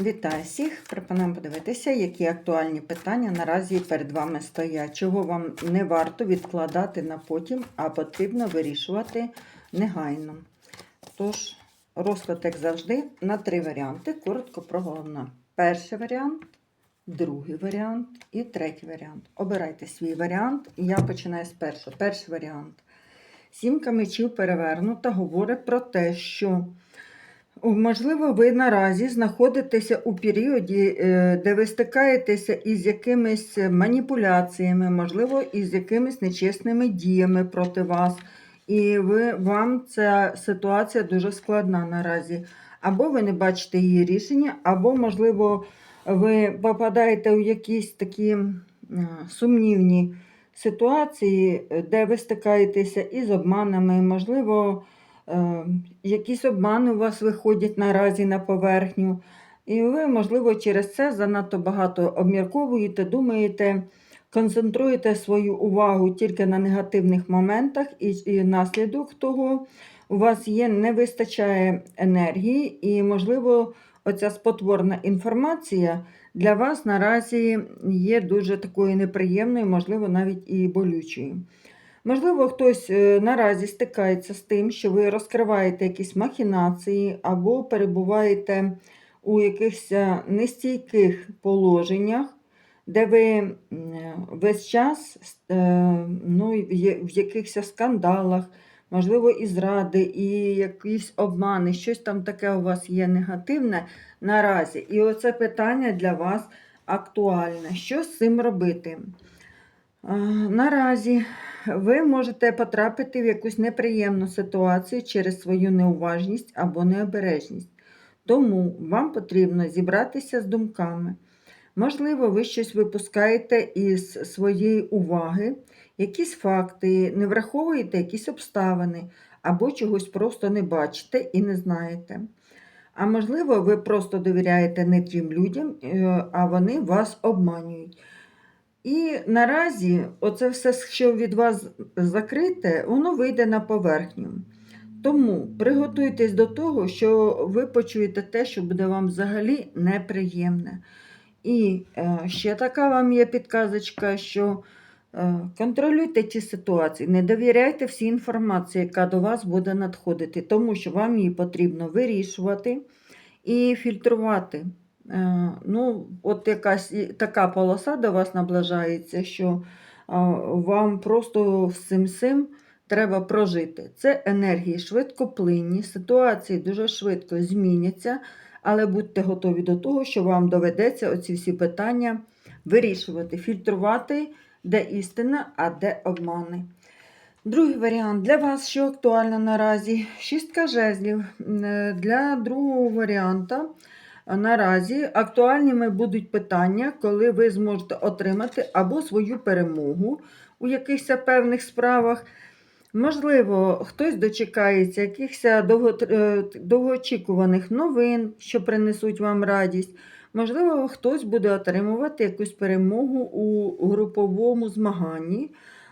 Вітаю всіх! Пропонуємо подивитися, які актуальні питання наразі перед вами стоять. Чого вам не варто відкладати на потім, а потрібно вирішувати негайно. Тож, розклад, як завжди, на три варіанти. Коротко про головне. Перший варіант, другий варіант і третій варіант. Обирайте свій варіант. Я починаю з першого. Перший варіант. Сімка мечів перевернута говорить про те, що Можливо, ви наразі знаходитеся у періоді, е, де ви стикаєтеся із якимись маніпуляціями, можливо, із якимись нечесними діями проти вас. І ви, вам ця ситуація дуже складна наразі. Або ви не бачите її рішення, або, можливо, ви попадаєте у якісь такі сумнівні ситуації, де ви стикаєтеся із обманами, можливо, якісь обмани у вас виходять наразі на поверхню, і ви, можливо, через це занадто багато обмірковуєте, думаєте, концентруєте свою увагу тільки на негативних моментах, і, і наслідок того у вас є, не вистачає енергії, і, можливо, оця спотворна інформація для вас наразі є дуже такою неприємною, можливо, навіть і болючою. Можливо, хтось е, наразі стикається з тим, що ви розкриваєте якісь махінації або перебуваєте у якихось е, нестійких положеннях, де ви весь час е, ну, в якихось скандалах, можливо, і зради, і якісь обмани, щось там таке у вас є негативне наразі. І оце питання для вас актуальне. Що з цим робити? Наразі ви можете потрапити в якусь неприємну ситуацію через свою неуважність або необережність. Тому вам потрібно зібратися з думками. Можливо, ви щось випускаєте із своєї уваги, якісь факти, не враховуєте якісь обставини, або чогось просто не бачите і не знаєте. А можливо, ви просто довіряєте не тим людям, е, а вони вас обманюють. І наразі оце все, що від вас закрите, воно вийде на поверхню. Тому приготуйтесь до того, що ви почуєте те, що буде вам взагалі неприємне. І е, ще така вам є підказочка, що е, контролюйте ті ситуації, не довіряйте всій інформації, яка до вас буде надходити, тому що вам її потрібно вирішувати і фільтрувати. Е, ну, от якась така полоса до вас наближається, що вам просто цим цим треба прожити. Це енергії швидкоплинні, ситуації дуже швидко зміняться, але будьте готові до того, що вам доведеться оці всі питання вирішувати, фільтрувати, де істина, а де обмани. Другий варіант для вас, що актуально наразі, шістка жезлів. Е, для другого варіанта наразі актуальними будуть питання, коли ви зможете отримати або свою перемогу у якихось певних справах. Можливо, хтось дочекається якихось довго, е, довгоочікуваних новин, що принесуть вам радість. Можливо, хтось буде отримувати якусь перемогу у груповому змаганні,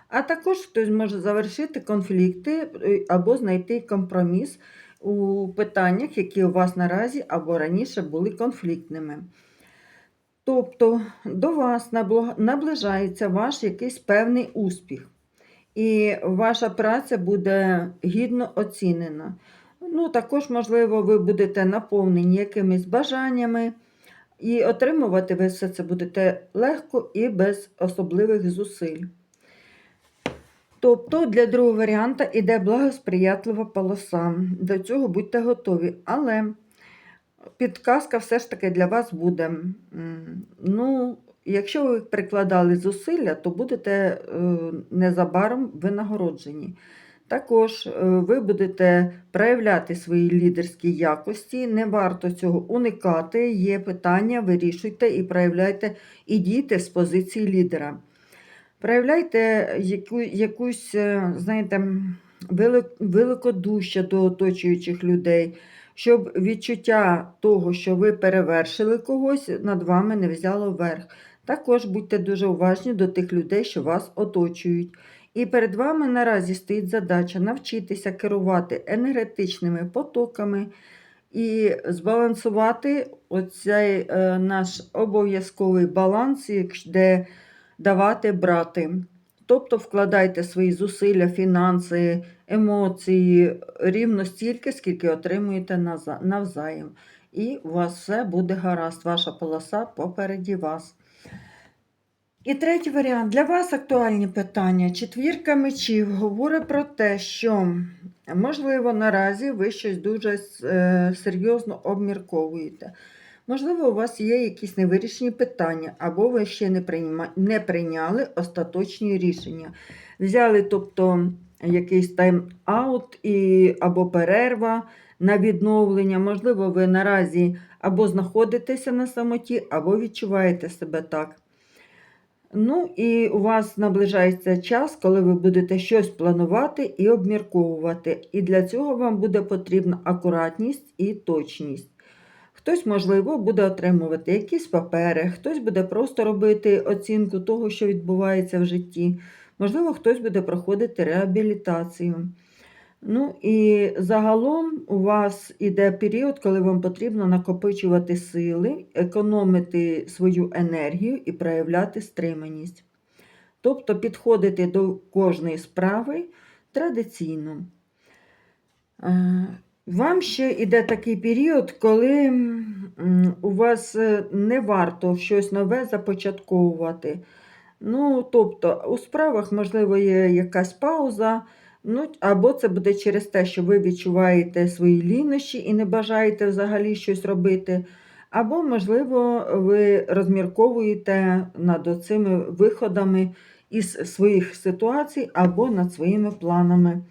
а також хтось може завершити конфлікти е, або знайти компроміс у питаннях, які у вас наразі або раніше були конфліктними. Тобто до вас наближається ваш якийсь певний успіх, і ваша праця буде гідно оцінена. Ну, Також, можливо, ви будете наповнені якимись бажаннями, і отримувати ви все це будете легко і без особливих зусиль. Тобто для другого варіанта йде благосприятлива полоса. До цього будьте готові. Але підказка все ж таки для вас буде. Ну, Якщо ви прикладали зусилля, то будете е, незабаром винагороджені. Також е, ви будете проявляти свої лідерські якості, не варто цього уникати. Є питання, вирішуйте і проявляйте, і дійте з позиції лідера. Проявляйте яку, якусь, е, знаєте, великодуща до оточуючих людей, щоб відчуття того, що ви перевершили когось, над вами не взяло верх. Також будьте дуже уважні до тих людей, що вас оточують. І перед вами наразі стоїть задача навчитися керувати енергетичними потоками і збалансувати оцей е, наш обов'язковий баланс, де давати брати. Тобто вкладайте свої зусилля, фінанси, емоції рівно стільки, скільки отримуєте навзаєм. І у вас все буде гаразд, ваша полоса попереді вас. І третій варіант. Для вас актуальні питання. Четвірка мечів говорить про те, що, можливо, наразі ви щось дуже е, серйозно обмірковуєте. Можливо, у вас є якісь невирішені питання, або ви ще не, прийма... не прийняли остаточні рішення. Взяли, тобто, якийсь тайм-аут або перерва на відновлення. Можливо, ви наразі або знаходитеся на самоті, або відчуваєте себе так. Ну, і у вас наближається час, коли ви будете щось планувати і обмірковувати. І для цього вам буде потрібна акуратність і точність. Хтось, можливо, буде отримувати якісь папери, хтось буде просто робити оцінку того, що відбувається в житті. Можливо, хтось буде проходити реабілітацію. Ну і загалом у вас іде період, коли вам потрібно накопичувати сили, економити свою енергію і проявляти стриманість. Тобто підходити до кожної справи традиційно. Вам ще йде такий період, коли у вас е, не варто щось нове започатковувати. Ну, тобто, у справах, можливо, є якась пауза. Ну, або це буде через те, що ви відчуваєте свої лінощі і не бажаєте взагалі щось робити. Або, можливо, ви розмірковуєте над цими виходами із своїх ситуацій, або над своїми планами.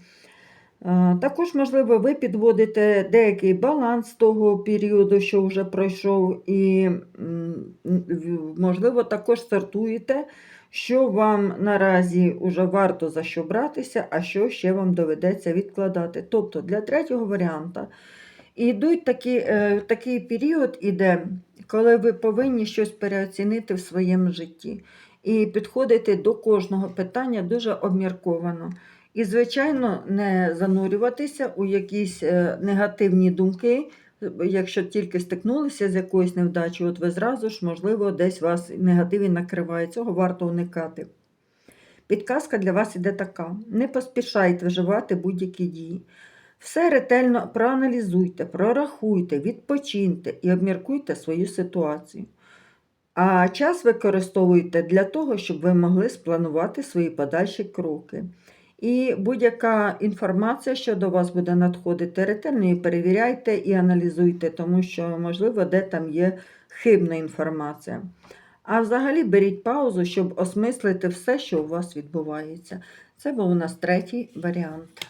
Також, можливо, ви підводите деякий баланс того періоду, що вже пройшов, і, можливо, також стартуєте, що вам наразі вже варто за що братися, а що ще вам доведеться відкладати. Тобто для третього варіанта йдуть такі, е, такий період, іде, коли ви повинні щось переоцінити в своєму житті. І підходити до кожного питання дуже обмірковано. І, звичайно, не занурюватися у якісь е, негативні думки, якщо тільки стикнулися з якоюсь невдачею, от ви зразу ж, можливо, десь вас негатив і накриває. Цього варто уникати. Підказка для вас іде така: не поспішайте вживати будь-які дії. Все ретельно проаналізуйте, прорахуйте, відпочиньте і обміркуйте свою ситуацію. А час використовуйте для того, щоб ви могли спланувати свої подальші кроки. І будь-яка інформація, що до вас буде надходити, ретельно її перевіряйте і аналізуйте, тому що, можливо, де там є хибна інформація. А взагалі беріть паузу, щоб осмислити все, що у вас відбувається. Це був у нас третій варіант.